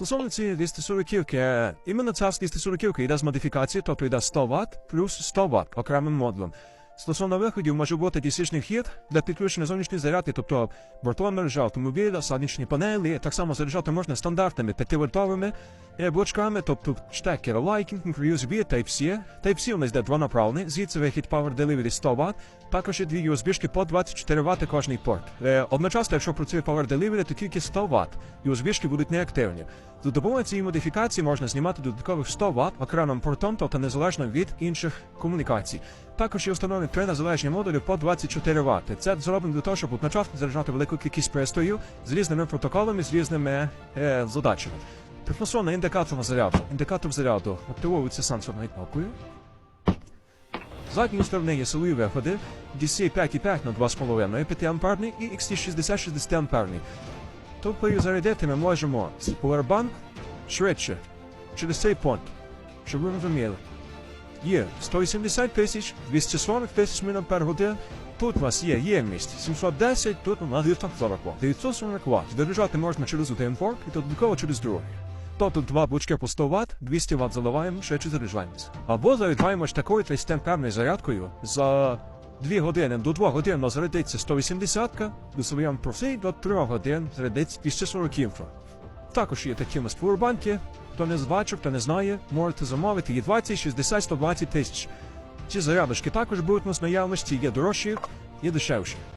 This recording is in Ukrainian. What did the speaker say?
Стосовно цієї 240-ківки, е, іменно ця 240-ківка йде з модифікації, тобто йде 100 Вт плюс 100 Вт окремим модулем. Стосовно виходів може бути дісічний хід для підключення зовнішньої зарядки, тобто бортова мережа автомобіля, сонячні панелі. Так само заряджати можна стандартними 5-вольтовими блочками, тобто штекер Lightning, USB, Type-C. Type-C у нас йде двонаправлений, звідси вихід Power Delivery 100 Вт, також є дві USB-шки по 24 Вт кожний порт. Одночасно, якщо працює Power Delivery, то тільки 100 Вт. USB-шки будуть неактивні. За допомогою цієї модифікації можна знімати додаткових 100 Вт окремим портом, тобто незалежно від інших комунікацій. Також є встановлені три незалежні модулі по 24 Вт. Це зроблено для того, щоб одночасно заряджати велику кількість пристроїв з різними протоколами, з різними е, задачами. Прифасована індикаторна заряду. Індикатор заряду активовується сенсорною кнопкою. З задньої сторони є силові виходи DC 5,5 на 2,5 5 амперний і XT60 60 амперний. Тобто зарядити ми можемо з Powerbank швидше через цей понт, щоб ви розуміли. Є 180 тисяч, 240 тисяч мАч. Тут у вас є ємність 710, тут у нас 940 Вт. 940 Вт. Заряджати можна через один порт і додатково через другий. Тобто два блочки по 100 Вт, 200 Вт заливаємо, ще чи заряджаємося. Або заряджаємо ж такою 30 зарядкою за 2 години до 2 годин зарядиться 180, до своєму профі до 3 годин зарядиться 240 км. Також є такі у нас. Хто не бачив, хто не знає, можете замовити є 20, 60, 120 тисяч. Ці зарядочки також будуть у нас наявності, є дорожчі, є дешевші.